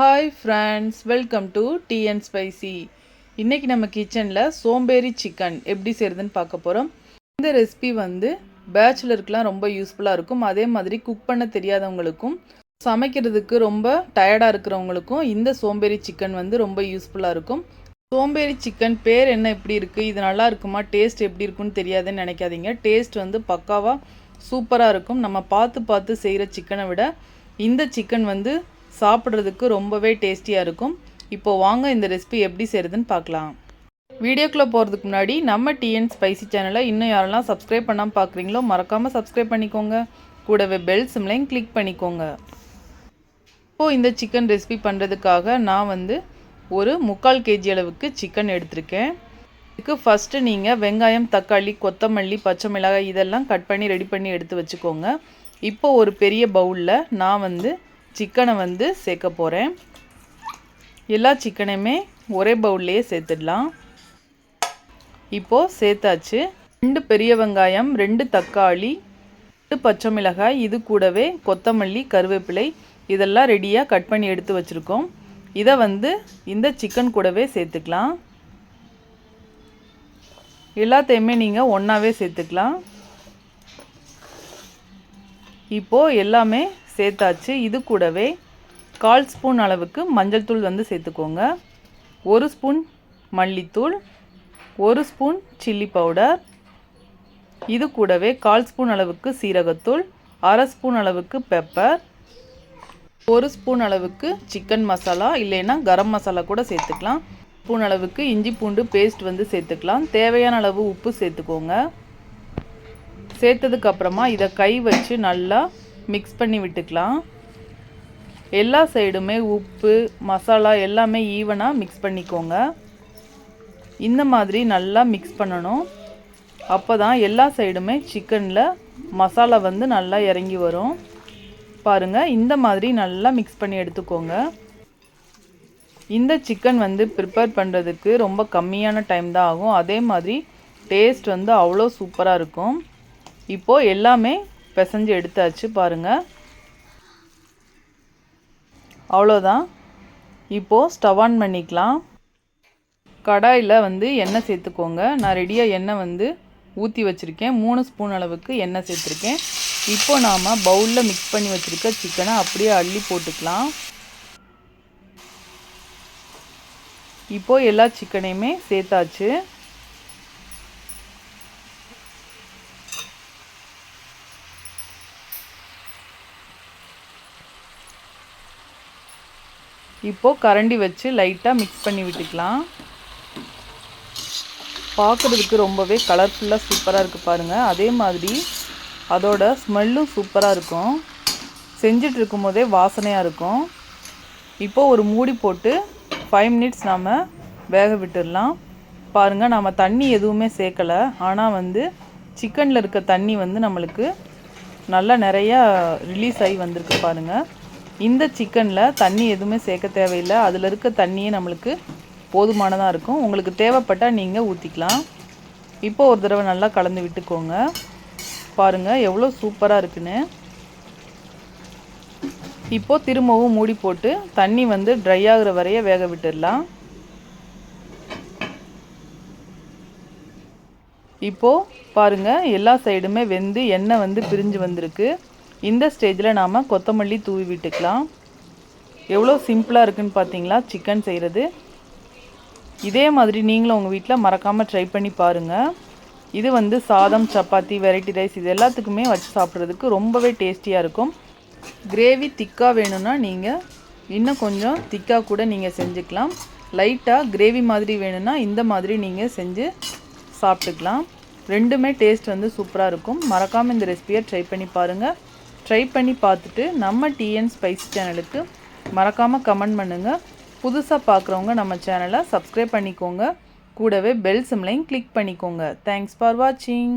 Hi friends welcome to TN spicy இன்றைக்கி நம்ம கிச்சனில் சோம்பேறி சிக்கன் எப்படி செய்கிறதுன்னு பார்க்க போகிறோம் இந்த ரெசிபி வந்து பேச்சுலருக்குலாம் ரொம்ப யூஸ்ஃபுல்லாக இருக்கும். அதே மாதிரி குக் பண்ண தெரியாதவங்களுக்கும் சமைக்கிறதுக்கு ரொம்ப டயர்டாக இருக்கிறவங்களுக்கும் இந்த சோம்பேறி சிக்கன் வந்து ரொம்ப யூஸ்ஃபுல்லாக இருக்கும். சோம்பேறி சிக்கன் பேர் என்ன எப்படி இருக்குது இது நல்லா இருக்குமா டேஸ்ட் எப்படி இருக்குன்னு தெரியாதுன்னு நினைக்காதீங்க. டேஸ்ட் வந்து பக்காவாக சூப்பராக இருக்கும். நம்ம பார்த்து பார்த்து செய்கிற சிக்கனை விட இந்த சிக்கன் வந்து சாப்பிட்றதுக்கு ரொம்பவே டேஸ்டியாக இருக்கும். இப்போது வாங்க இந்த ரெசிபி எப்படி செய்கிறதுன்னு பார்க்கலாம். வீடியோக்குள்ளே போகிறதுக்கு முன்னாடி நம்ம டிஎன் ஸ்பைசி சேனலை இன்னும் யாரெல்லாம் சப்ஸ்கிரைப் பண்ணாமல் பார்க்குறீங்களோ மறக்காமல் சப்ஸ்கிரைப் பண்ணிக்கோங்க. கூடவே பெல் சிம்லையும் கிளிக் பண்ணிக்கோங்க. இப்போது இந்த சிக்கன் ரெசிபி பண்ணுறதுக்காக நான் வந்து ஒரு முக்கால் கேஜி அளவுக்கு சிக்கன் எடுத்திருக்கேன். இதுக்கு ஃபஸ்ட்டு நீங்கள் வெங்காயம் தக்காளி கொத்தமல்லி பச்சை மிளகாய் இதெல்லாம் கட் பண்ணி ரெடி பண்ணி எடுத்து வச்சுக்கோங்க. இப்போ ஒரு பெரிய பவுலில் நான் வந்து சிக்கனை வந்து சேர்க்க போகிறேன் எல்லா சிக்கனையுமே ஒரே பவுல்லையே சேர்த்துடலாம். இப்போது சேர்த்தாச்சு. ரெண்டு பெரிய வெங்காயம் ரெண்டு தக்காளி ரெண்டு பச்சை மிளகாய் இது கூடவே கொத்தமல்லி கருவேப்பிலை இதெல்லாம் ரெடியாக கட் பண்ணி எடுத்து வச்சுருக்கோம். இதை வந்து இந்த சிக்கன் கூடவே சேர்த்துக்கலாம். எல்லாத்தையுமே நீங்கள் ஒன்றாவே சேர்த்துக்கலாம். இப்போது எல்லாமே சேர்த்தாச்சு. இது கூடவே கால் ஸ்பூன் அளவுக்கு மஞ்சள் தூள் வந்து சேர்த்துக்கோங்க. ஒரு ஸ்பூன் மல்லித்தூள் ஒரு ஸ்பூன் சில்லி பவுடர். இது கூடவே கால் ஸ்பூன் அளவுக்கு சீரகத்தூள் அரை ஸ்பூன் அளவுக்கு பெப்பர் ஒரு ஸ்பூன் அளவுக்கு சிக்கன் மசாலா இல்லைன்னா கரம் மசாலா கூட சேர்த்துக்கலாம். ஸ்பூன் அளவுக்கு இஞ்சி பூண்டு பேஸ்ட் வந்து சேர்த்துக்கலாம். தேவையான அளவு உப்பு சேர்த்துக்கோங்க. சேர்த்ததுக்கப்புறமா இதை கை வச்சு நல்லா மிக்ஸ் பண்ணி விட்டுக்கலாம். எல்லா சைடுமே உப்பு மசாலா எல்லாமே ஈவனாக மிக்ஸ் பண்ணிக்கோங்க. இந்த மாதிரி நல்லா மிக்ஸ் பண்ணணும். அப்போ தான் எல்லா சைடுமே சிக்கனில் மசாலா வந்து நல்லா இறங்கி வரும். பாருங்கள் இந்த மாதிரி நல்லா மிக்ஸ் பண்ணி எடுத்துக்கோங்க. இந்த சிக்கன் வந்து ப்ரிப்பேர் பண்ணுறதுக்கு ரொம்ப கம்மியான டைம் தான் ஆகும். அதே மாதிரி டேஸ்ட் வந்து அவ்வளோ சூப்பராக இருக்கும். இப்போது எல்லாமே பிசைஞ்சு எடுத்தாச்சு பாருங்கள் அவ்வளோதான். இப்போது ஸ்டவ் ஆன் பண்ணிக்கலாம். கடாயில் வந்து எண்ணெய் சேர்த்துக்கோங்க. நான் ரெடியாக எண்ணெய் வந்து ஊற்றி வச்சுருக்கேன். மூணு ஸ்பூன் அளவுக்கு எண்ணெய் சேர்த்துருக்கேன். இப்போ நாம் பவுலில் மிக்ஸ் பண்ணி வச்சுருக்க சிக்கனை அப்படியே அள்ளி போட்டுக்கலாம். இப்போது எல்லா சிக்கனையுமே சேர்த்தாச்சு. இப்போது கரண்டி வச்சு லைட்டாக மிக்ஸ் பண்ணி விட்டுக்கலாம். பார்க்குறதுக்கு ரொம்பவே கலர்ஃபுல்லாக சூப்பராக இருக்குது பாருங்கள் அதே மாதிரி அதோட ஸ்மெல்லும் சூப்பராக இருக்கும். செஞ்சிட்டு இருக்கும் போதே வாசனையாக இருக்கும். இப்போது ஒரு மூடி போட்டு ஃபைவ் மினிட்ஸ் நாம் வேக விட்டுடலாம். பாருங்கள் நாம் தண்ணி எதுவுமே சேர்க்கலை. ஆனால் வந்து சிக்கனில் இருக்க தண்ணி வந்து நம்மளுக்கு நல்லா நிறையா ரிலீஸ் ஆகி வந்திருக்கு பாருங்கள் இந்த சிக்கனில் தண்ணி எதுவுமே சேர்க்க தேவையில்லை. அதில் இருக்க தண்ணியே நம்மளுக்கு போதுமானதாக இருக்கும். உங்களுக்கு தேவைப்பட்டால் நீங்கள் ஊற்றிக்கலாம் இப்போ ஒரு தடவை நல்லா கலந்து விட்டுக்கோங்க. பாருங்கள் எவ்வளோ சூப்பராக இருக்குன்னு. இப்போது திரும்பவும் மூடி போட்டு தண்ணி வந்து ட்ரை ஆகுற வரைய வேக விட்டுடலாம். இப்போது பாருங்கள் எல்லா சைடுமே வெந்து எண்ணெய் வந்து பிரிஞ்சு வந்திருக்கு. இந்த ஸ்டேஜில் நாம் கொத்தமல்லி தூவி விட்டுக்கலாம். எவ்வளோ சிம்பிளாக இருக்குன்னு பார்த்தீங்களா சிக்கன் செய்கிறது இதே மாதிரி நீங்களும் உங்கள் வீட்டில் மறக்காமல் ட்ரை பண்ணி பாருங்கள் இது வந்து சாதம் சப்பாத்தி வெரைட்டி ரைஸ் இது எல்லாத்துக்குமே வச்சு சாப்பிட்றதுக்கு ரொம்பவே டேஸ்டியாக இருக்கும். கிரேவி திக்காக வேணும்னா நீங்கள் இன்னும் கொஞ்சம் திக்காக கூட நீங்கள் செஞ்சுக்கலாம். லைட்டாக கிரேவி மாதிரி வேணும்னா இந்த மாதிரி நீங்கள் செஞ்சு சாப்பிட்டுக்கலாம். ரெண்டுமே டேஸ்ட் வந்து சூப்பராக இருக்கும். மறக்காமல் இந்த ரெசிபியை ட்ரை பண்ணி பாருங்கள் ட்ரை பண்ணி பார்த்துட்டு நம்ம டிஎன் ஸ்பைஸ் சேனலுக்கு மறக்காமல் கமெண்ட் பண்ணுங்கள் புதுசாக பார்க்குறவங்க நம்ம சேனலை சப்ஸ்கிரைப் பண்ணிக்கோங்க. கூடவே பெல் சிம்லையும் கிளிக் பண்ணிக்கோங்க. தேங்க்ஸ் ஃபார் வாட்சிங்